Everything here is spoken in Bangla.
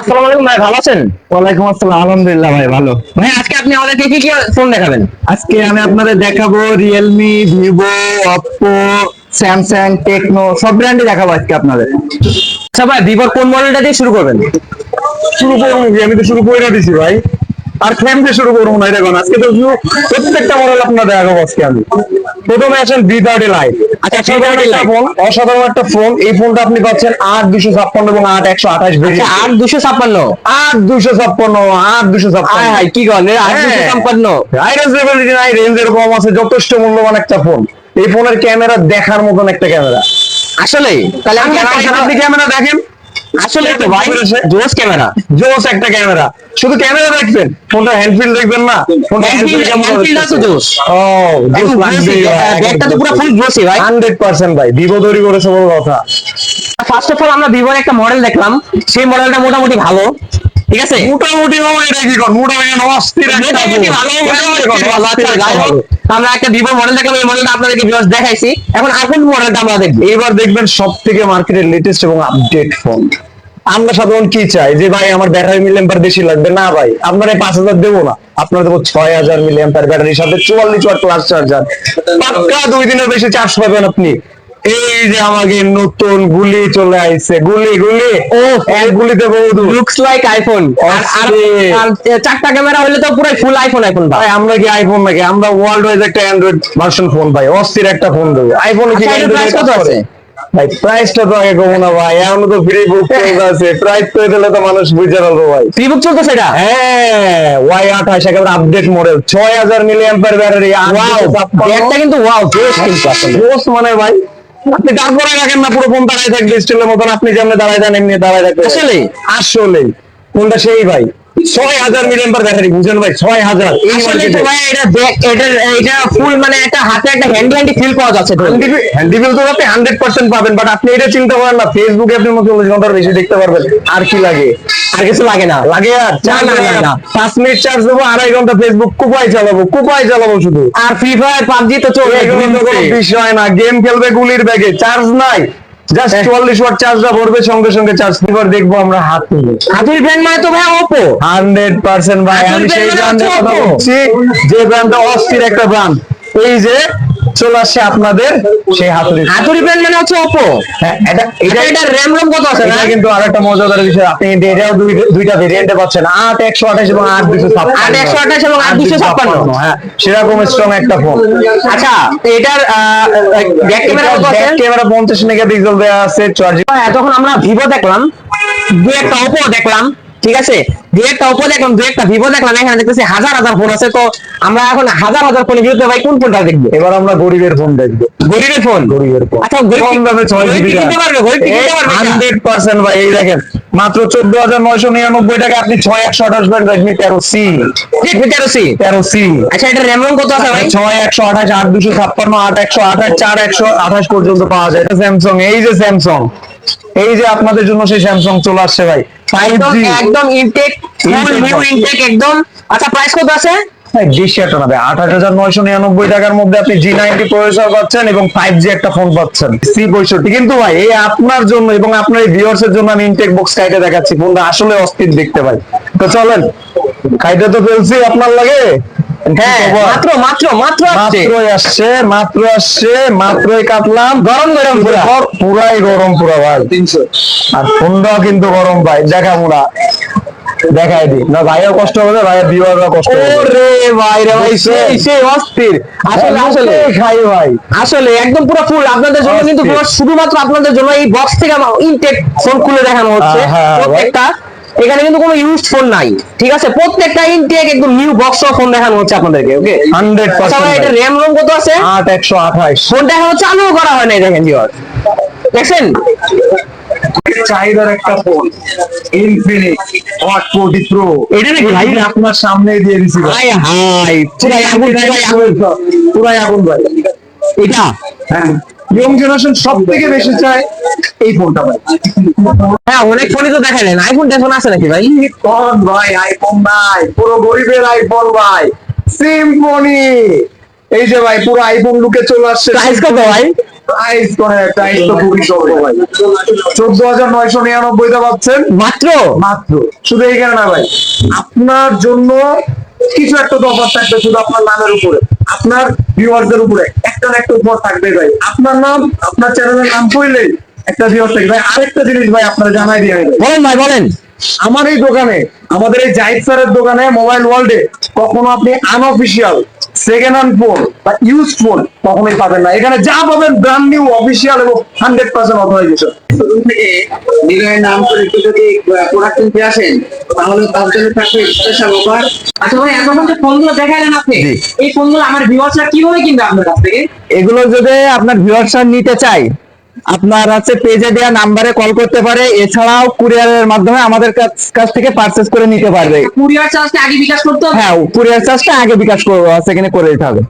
আসসালামু আলাইকুম ভাই ভালো আছেন? ওয়ালাইকুম আসসালাম আলহামদুলিল্লাহ ভাই ভালো। ভাই আজকে আপনি আমাদেরকে কি কি ফোন দেখাবেন? আজকে আমি আপনাদের দেখাবো Realme Vivo Oppo Samsung Tecno সব ব্র্যান্ডই দেখাবো আজকে আপনাদের। আচ্ছা ভাই ভিভোর কোন মডেলটা দিয়ে শুরু করবেন? শুরু করব কি? আমি তো শুরু করে দিছি ভাই। আর ফ্রেম দিয়ে শুরু করব না দেখুন আজকে তো প্রত্যেকটা মডেল আপনাদের দেখাবো আজকে আমি। প্রথমে আসেন বি থার্টি লাইট আচ্ছা, অসাধারণ V30 একটা ফোন এই ফোনটা আপনি পাচ্ছেন আট দুশো ছাপ্পান্ন এবং আট একশো আঠাশ আচ্ছা আট দুশো ছাপ্পান্ন? আট দুশো ছাপ্পান্ন আট দুশো ছাপ্পান্ন। কি আট দুশো হ্যাঁ। ছাপ্পান্ন নাই রেঞ্জের কম আছে যথেষ্ট মূল্যবান একটা ফোন। এই ফোনের ক্যামেরা দেখার মতন একটা ক্যামেরা। আসলে তাহলে আপনি ক্যামেরা দেখেন। আসলে তো ভাই জোস ক্যামেরা। জোস একটা ক্যামেরা। শুধু ক্যামেরা দেখবেন ফোনটা হ্যান্ডফিল দেখবেন না ফোনটা তো জোস। ও জোস লাগবে ব্যাগটা তো পুরো ফুল জোসই ভাই। হান্ড্রেড পার্সেন্ট ভাই ভিভো তৈরি করেছে বড় কথা। ফার্স্ট অফ অল আমরা ভিভোর একটা মডেল দেখলাম। সেই মডেলটা মোটামুটি ভালো। ঠিক আছে? মোটামুটি বাবা এটা কি কর? মোটামুটি। ভালো আমরা একটা ভিভো মডেল দেখলাম এই মডেলটা আপনাদেরকে ভিউয়ার্স দেখাইছি। এখন আইফোন মডেলটা আমরা দেখব। এবার দেখবেন সবথেকে মার্কেটের লেটেস্ট এবং আপডেট ফোন আমরা সাধারণ কি চাই? যে ভাই আমার ব্যাটারি মিলিয়ন বেশি লাগবে। না ভাই আপনারা পাঁচ হাজার দেবো না। আপনারা দেবো ছয় হাজার মিলিয়ন ব্যাটারি সাথে চুয়াল্লিশ ওয়াট প্লাস চার্জার পাক্কা দুই দিনের বেশি চার্জ পাবেন আপনি। এই যে আমাকে নতুন গুলি চলে আইছে গুলি গুলি। ও এক গুলিতে বহুত লুকস লাইক আইফোন আর চারটা ক্যামেরা হলে তো পুরো ফুল আইফোন আইফোন ভাই। আমরা কি আইফোন নাকি? আমরা ওয়ার্ল্ড ওয়াইজ একটা অ্যান্ড্রয়েড ভার্সন ফোন ভাই অস্থির একটা ফোন দেবো আইফোন কি আচ্ছা, Android price কত আছে? ভাই প্রাইসটা তো আগে কমো না ভাই এখনও তো ফ্রি বুক আছে প্রাইস তো দিলে তো মানুষ বুঝে ফেলব ভাই। ফ্রি বুক চলতেছে এটা? হ্যাঁ ওয়াই আঠাশ একেবারে আপডেট মডেল ছয় হাজার মিলি অ্যাম্পার ব্যাটারি ওয়াও ব্যাগটা কিন্তু ওয়াও বেশ কিন্তু আসলে। মানে ভাই। আপনি তারপরে রাখেন না পুরো ফোন দাঁড়ায় থাকবে স্টিলের মতন। আপনি যেমন দাঁড়ায় দেন এমনি দাঁড়ায় থাকবে। আসলে? আসলে কোনটা সেই ভাই। ছয় হাজার মিলি অ্যাম্পার ব্যাটারি বুঝেন ভাই? ছয় হাজার। ভাই এটা এটা এটা ফুল মানে একটা হাতে একটা হ্যান্ডি হ্যান্ডি ফিল পাওয়া যাচ্ছে ধরুন। হ্যান্ডিবিল তো আপনি হান্ড্রেড পার্সেন্ট পাবেন বাট আপনি এটা চিন্তা করেন না ফেসবুকে আপনি চল্লিশ ঘণ্টার বেশি দেখতে পারবেন। আর কি লাগে? আর কিছু লাগে না। লাগে আর? না, না। পাঁচ মিনিট চার্জ দেবো আড়াই ঘণ্টা ফেসবুক কুপাই চালাবো কুপাই চালাবো শুধু। আর ফ্রি ফায়ার পাবজি তো কোনো বিষয় না গেম খেলবে গুলির ব্যাগে চার্জ নাই। জাস্ট হ্যাঁ। চুয়াল্লিশ ওয়াট চার্জটা ভরবে সঙ্গে সঙ্গে চার্জ এবার দেখব আমরা হাত নিয়ে হাতুড়ি ব্র্যান্ড মানে তো ভাই ওপো হান্ড্রেড পার্সেন্ট ভাই আমি সেই ব্র্যান্ডের মানে কথা বলছি যে ব্র্যান্ডটা অস্থির একটা ব্র্যান্ড এই যে চলে আসছে আপনাদের সেই হাতুড়ি হাতুড়ি ব্র্যান্ড মানে হচ্ছে ওপো হ্যাঁ এটা এটা এটা র্যাম রম কত আছে এটা কিন্তু আরেকটা মজাদার বিষয়। আপনি কিন্তু এটাও দুই- দুইটা ভেরিয়েন্টে পাচ্ছেন। আট একশো আঠাশ এবং আট দুশো ছাপ্পান্ন। আট একশো আঠাশ এবং আট দুশো ছাপ্পান্ন। হ্যাঁ সেরকম স্ট্রং একটা ফোন আচ্ছা এটার ব্যাক ক্যামেরা কত আছে? ক্যামেরা পঞ্চাশ মেগাপিক্সেল দেওয়া আছে চার্জিং এতক্ষণ আমরা ভিভো দেখলাম। দু একটা ওপো দেখলাম। ঠিক আছে? দু একটা ওপো দেখলাম দু একটা ভিভো দেখলাম এখানে দেখতেছি হাজার হাজার ফোন আছে তো আমরা এখন হাজার হাজার ফোনের বিরুদ্ধে ভাই কোন ফোনটা দেখব? এবার আমরা গরিবের ফোন দেখব। গরিবের ফোন গরিবের ফোন আচ্ছা গরিব কম দামে ছয় জিবি কিনতে পারবে গরিব কিনতে পারবে হান্ড্রেড পার্সেন্ট ভাই এই দেখেন মাত্র চোদ্দ হাজার নয়শো নিরানব্বই টাকা আপনি ছয় একশো আঠাশ পাবেন রেডমি তেরো সি তেরো সি তেরো সি আচ্ছা এটা র্যাম রম কত আছে ভাই? ছয় একশো আঠাশ আট দুশো ছাপ্পান্ন আট একশো আঠাশ চার একশো আঠাশ পর্যন্ত পাওয়া যায়। এটা স্যামসং এই যে স্যামসং এই যে আপনাদের জন্য সেই স্যামসং চলে আসছে ভাই। একদম ইনটেক ফুল নিউ ইনটেক একদম। আচ্ছা প্রাইস কত আছে? টাকার মধ্যে আপনি জি নাইনটি প্রসেসর পাচ্ছেন এবং ফাইভ জি একটা ফোন পাচ্ছেন। সি পঁয়ষট্টি। কিন্তু ভাই এই আপনার জন্য এবং আপনার এই ভিউয়ার্স এর জন্য আমি ইনটেক বক্স দেখাচ্ছি। ফোনটা আসলে অস্থির দেখতে ভাই। তো চলেন কাইটে তো ফেলছি আপনার লাগে? মাত্র মাত্র মাত্র মাত্রই আসছে মাত্র আসছে মাত্রই কাটলাম। গরম গরম পুরা পুরাই গরম পুরা ভাই। আর ফোনটাও কিন্তু গরম ভাই। দেখা মুড়া। দেখাই দি। না ভাইও কষ্ট হবে ভাইয়ের ভিউয়াররা কষ্ট হবে। ওরে ভাই রে ভাই সেই সেই অস্থির। আসলে আসলে। আসলে খাই ভাই। আসলে একদম পুরো ফুল আপনাদের জন্য কিন্তু শুধুমাত্র আপনাদের জন্য এই বক্স থেকে ইনটেক ফোন খুলে দেখানো হচ্ছে। হ্যাঁ, হ্যাঁ, প্রত্যেকটা। এখানে কিন্তু কোনো ইউজড ফোন নাই ঠিক আছে? প্রত্যেকটা ইনটেক একদম নিউ বক্স ফোন দেখানো হচ্ছে আপনাদেরকে ওকে হান্ড্রেড আচ্ছা ভাই এটা র্যাম রোম কত আছে? আট একশো আঠাশ। ফোনটা এখনও চালু করা হয় নাই দেখেন জিওর দেখছেন? চাহিদার একটা phone Infinix Hot forty Pro এটা নাকি ভাই? আপনার সামনে দিয়ে দিছি ভাই। হাই হাই পুরাই আগুন পুরাই আগুন পুরাই আগুন ভাই। এটা? হ্যাঁ। ইয়ং জেনারেশন সব থেকে বেশি চায় এই ফোনটা ভাই। হ্যাঁ অনেক ফোনই তো দেখালেন আইফোন টেফোন আছে নাকি ভাই? কোন ভাই আইফোন নাই পুরো গরিবের আইফোন ভাই। সিম্ফনি এই যে ভাই পুরো আইফোন লুকে চলে আসছে। প্রাইস কত ভাই? প্রাইস করে প্রাইস তো খুবই সহজ ভাই। চোদ্দ হাজার নয়শো নিরানব্বইতে পাচ্ছেন মাত্র? মাত্র। শুধু এইখানে না ভাই আপনার জন্য কিছু একটা তো অফার থাকবে শুধু আপনার নামের উপরে। আপনার ভিউয়ারদের উপরে। একটা না একটা উপর থাকবে ভাই। আপনার নাম আপনার চ্যানেলের নাম কইলে একটা ভিউয়ার থাকবে। ভাই আরেকটা জিনিস ভাই আপনারা জানাই দিয়ে বলেন ভাই বলেন। আমার এই দোকানে আমাদের এই জাহিদ স্যারের দোকানে মোবাইল ওয়ার্ল্ডে কখনো আপনি আনঅফিসিয়াল সেকেন্ড হ্যান্ড ফোন বা ইউজ ফোন কখনোই পাবেন না। এখানে যা পাবেন ব্র্যান্ড নিউ অফিসিয়াল এবং হান্ড্রেড পার্সেন্ট অথরাইজেশন থেকে নিলয়ের নাম করে একটু যদি প্রোডাক্ট কিনতে আসেন তাহলে তার জন্য থাকবে স্পেশাল অফার আচ্ছা ভাই এখন যে ফোনগুলো দেখালেন আপনি এই ফোনগুলো আমার ভিউয়ার্সরা কীভাবে কিনবে আপনার কাছ থেকে? এগুলো যদি আপনার ভিউয়ারশিপ নিতে চাই আপনার হচ্ছে পেজে দেওয়া নাম্বারে কল করতে পারে এছাড়াও কুরিয়ারের মাধ্যমে আমাদের কাছ- থেকে পারচেজ করে নিতে পারবে। কুরিয়ার চার্জটা আগে বিকাশ করতে হবে? হ্যাঁ কুরিয়ার চার্জটা আগে বিকাশ করব সেখানে করে দিতে হবে।